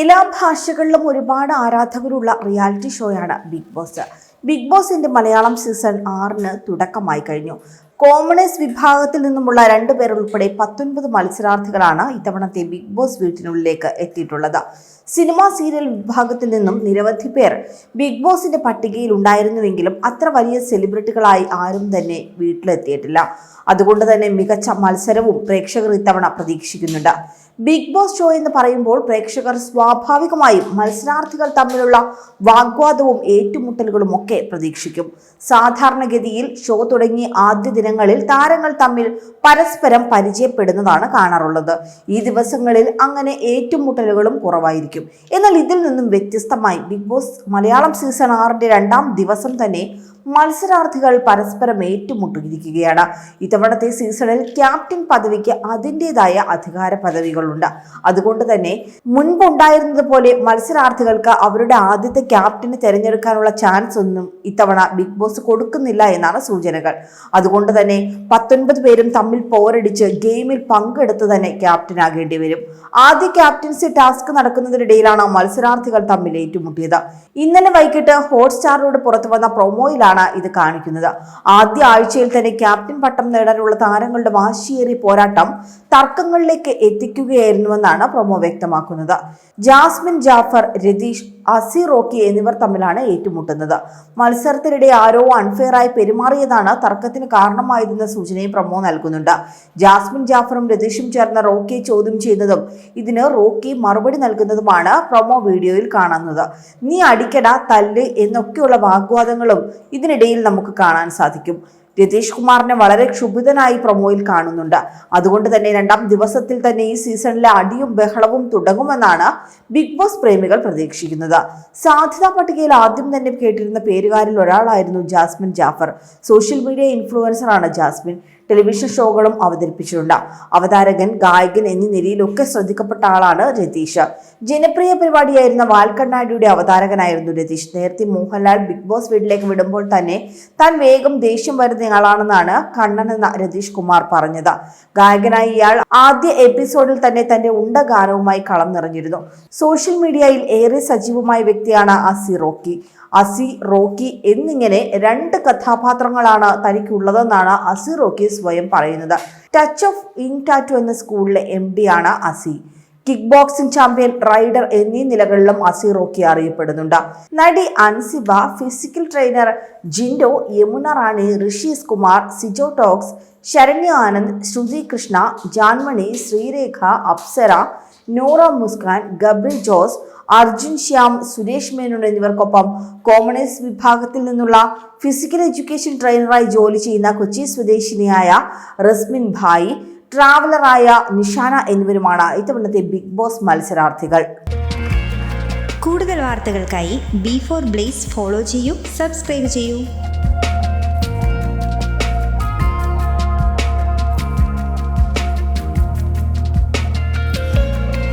എല്ലാ ഭാഷകളിലും ഒരുപാട് ആരാധകരുള്ള റിയാലിറ്റി ഷോയാണ് ബിഗ് ബോസ്. ബിഗ് ബോസിന്റെ മലയാളം സീസൺ ആറിന് തുടക്കമായി കഴിഞ്ഞു. കോമണേഴ്സ് വിഭാഗത്തിൽ നിന്നുമുള്ള രണ്ടു പേർ ഉൾപ്പെടെ പത്തൊൻപത് മത്സരാർത്ഥികളാണ് ഇത്തവണത്തെ ബിഗ് ബോസ് വീട്ടിനുള്ളിലേക്ക് എത്തിയിട്ടുള്ളത്. സിനിമാ സീരിയൽ വിഭാഗത്തിൽ നിന്നും നിരവധി പേർ ബിഗ് ബോസിന്റെ പട്ടികയിൽ ഉണ്ടായിരുന്നുവെങ്കിലും അത്ര വലിയ സെലിബ്രിറ്റികളായി ആരും തന്നെ വീട്ടിലെത്തിയിട്ടില്ല. അതുകൊണ്ട് തന്നെ മികച്ച മത്സരവും പ്രേക്ഷകർ ഇത്തവണ പ്രതീക്ഷിക്കുന്നുണ്ട്. ബിഗ് ബോസ് ഷോ എന്ന് പറയുമ്പോൾ പ്രേക്ഷകർ സ്വാഭാവികമായും മത്സരാർത്ഥികൾ തമ്മിലുള്ള വാഗ്വാദവും ഏറ്റുമുട്ടലുകളും ഒക്കെ പ്രതീക്ഷിക്കും. സാധാരണഗതിയിൽ ഷോ തുടങ്ങി ആദ്യ ദിനങ്ങളിൽ താരങ്ങൾ തമ്മിൽ പരസ്പരം പരിചയപ്പെടുന്നതാണ് കാണാറുള്ളത്. ഈ ദിവസങ്ങളിൽ അങ്ങനെ ഏറ്റുമുട്ടലുകളും കുറവായിരിക്കും. എന്നാൽ ഇതിൽ നിന്നും വ്യത്യസ്തമായി ബിഗ് ബോസ് മലയാളം സീസൺ ആറിന്റെ രണ്ടാം ദിവസം തന്നെ മത്സരാർത്ഥികൾ പരസ്പരം ഏറ്റുമുട്ടിയിരിക്കുകയാണ്. ഇത്തവണത്തെ സീസണിൽ ക്യാപ്റ്റൻ പദവിക്ക് അതിന്റെതായ അധികാര പദവികളുണ്ട്. അതുകൊണ്ട് തന്നെ മുൻപുണ്ടായിരുന്നത് പോലെ മത്സരാർത്ഥികൾക്ക് അവരുടെ ആദ്യത്തെ ക്യാപ്റ്റനെ തിരഞ്ഞെടുക്കാനുള്ള ചാൻസ് ഒന്നും ഇത്തവണ ബിഗ് ബോസ് കൊടുക്കുന്നില്ല എന്നാണ് സൂചനകൾ. അതുകൊണ്ട് തന്നെ പത്തൊൻപത് പേരും തമ്മിൽ പോരടിച്ച് ഗെയിമിൽ പങ്കെടുത്ത് തന്നെ ക്യാപ്റ്റനാകേണ്ടി വരും. ആദ്യ ക്യാപ്റ്റൻസി ടാസ്ക് നടക്കുന്നതിനിടയിലാണ് മത്സരാർത്ഥികൾ തമ്മിൽ ഏറ്റുമുട്ടിയത്. ഇന്നലെ വൈകിട്ട് ഹോട്ട്സ്റ്റാറിലൂടെ പുറത്തു വന്ന പ്രൊമോയിലാണ് ഇത് കാണിക്കുന്നത്. ആദ്യ ആഴ്ചയിൽ തന്നെ ക്യാപ്റ്റൻ പട്ടം നേടാനുള്ള താരങ്ങളുടെ വാശിയേറിയ പോരാട്ടം തർക്കങ്ങളിലേക്ക് എത്തിക്കുകയായിരുന്നുവെന്നാണ് പ്രൊമോ വ്യക്തമാക്കുന്നത്. ജാസ്മിൻ ജാഫർ രതീഷ് അസി റോക്കി എന്നിവർ തമ്മിലാണ് ഏറ്റുമുട്ടുന്നത്. മത്സരത്തിനിടെ ആരോ അൺഫെയറായി പെരുമാറിയതാണ് തർക്കത്തിന് കാരണമായതെന്ന സൂചനയും പ്രമോ നൽകുന്നുണ്ട്. ജാസ്മിൻ ജാഫറും രതീഷും ചേർന്ന് റോക്കിയെ ചോദ്യം ചെയ്യുന്നതും ഇതിന് റോക്കി മറുപടി നൽകുന്നതുമാണ് പ്രമോ വീഡിയോയിൽ കാണുന്നത്. നീ അടിക്കട തല്ല് എന്നൊക്കെയുള്ള വാഗ്വാദങ്ങളും ഇതിനിടയിൽ നമുക്ക് കാണാൻ സാധിക്കും. രതീഷ് കുമാറിനെ വളരെ ക്ഷുഭിതനായി പ്രൊമോയിൽ കാണുന്നുണ്ട്. അതുകൊണ്ട് തന്നെ രണ്ടാം ദിവസത്തിൽ തന്നെ ഈ സീസണിലെ അടിയും ബഹളവും തുടങ്ങുമെന്നാണ് ബിഗ് ബോസ് പ്രേമികൾ പ്രതീക്ഷിക്കുന്നത്. സാധ്യതാ പട്ടികയിൽ ആദ്യം തന്നെ കേട്ടിരുന്ന പേരുകാരിൽ ഒരാളായിരുന്നു ജാസ്മിൻ ജാഫർ. സോഷ്യൽ മീഡിയ ഇൻഫ്ലുവൻസറാണ് ജാസ്മിൻ. ടെലിവിഷൻ ഷോകളും അവതരിപ്പിച്ചിട്ടുണ്ട്. അവതാരകൻ ഗായകൻ എന്നീ നിലയിലൊക്കെ ശ്രദ്ധിക്കപ്പെട്ട ആളാണ് രതീഷ്. ജനപ്രിയ പരിപാടിയായിരുന്ന വാൽക്കണ്ണാടിയുടെ അവതാരകനായിരുന്നു രതീഷ്. നേരത്തെ മോഹൻലാൽ ബിഗ് ബോസ് വീട്ടിലേക്ക് വിടുമ്പോൾ തന്നെ താൻ വേഗം ദേഷ്യം വരുന്ന ആളാണെന്നാണ് കണ്ണൻ എന്ന രതീഷ് കുമാർ പറഞ്ഞത്. ഗായകനായ ഇയാൾ ആദ്യ എപ്പിസോഡിൽ തന്നെ തന്റെ ഉണ്ട ഗാനവുമായി കളം നിറഞ്ഞിരുന്നു. സോഷ്യൽ മീഡിയയിൽ ഏറെ സജീവമായ വ്യക്തിയാണ് അസി റോക്കി. അസി റോക്കി എന്നിങ്ങനെ രണ്ട് കഥാപാത്രങ്ങളാണ് തനിക്കുള്ളതെന്നാണ് അസി റോക്കി സ്വയം പറയുന്നത്. ടച്ച് ഓഫ് ഇൻ ടാറ്റു എന്ന സ്കൂളിലെ എം ആണ് അസി. കിക്ക് ബോക്സിംഗ് ചാമ്പ്യൻ റൈഡർ എന്നീ നിലകളിലും അസി റോക്കി അറിയപ്പെടുന്നുണ്ട്. നടി Ansiba physical trainer Jinto Yamuna Rani Rishi S Kumar Sijo talks Saranya Anand Sruthi Krishna Janmoni Sreerekha Apsara Nora Muskan Gabri Jose Arjun Shyam Suresh Menon എന്നിവർക്കൊപ്പം commoners വിഭാഗത്തിൽ നിന്നുള്ള physical education ട്രെയിനറായി ജോലി ചെയ്യുന്ന കൊച്ചി സ്വദേശിനിയായ റസ്മിൻ ഭായി ട്രാവലറായ നിഷാന എന്നിവരുമാണ് ഇത്തവണത്തെ ബിഗ് ബോസ് മത്സരാർത്ഥികൾ. കൂടുതൽ വാർത്തകൾക്കായി ബി ഫോർ ബ്ലേസ് ഫോളോ ചെയ്യൂ സബ്സ്ക്രൈബ് ചെയ്യൂ.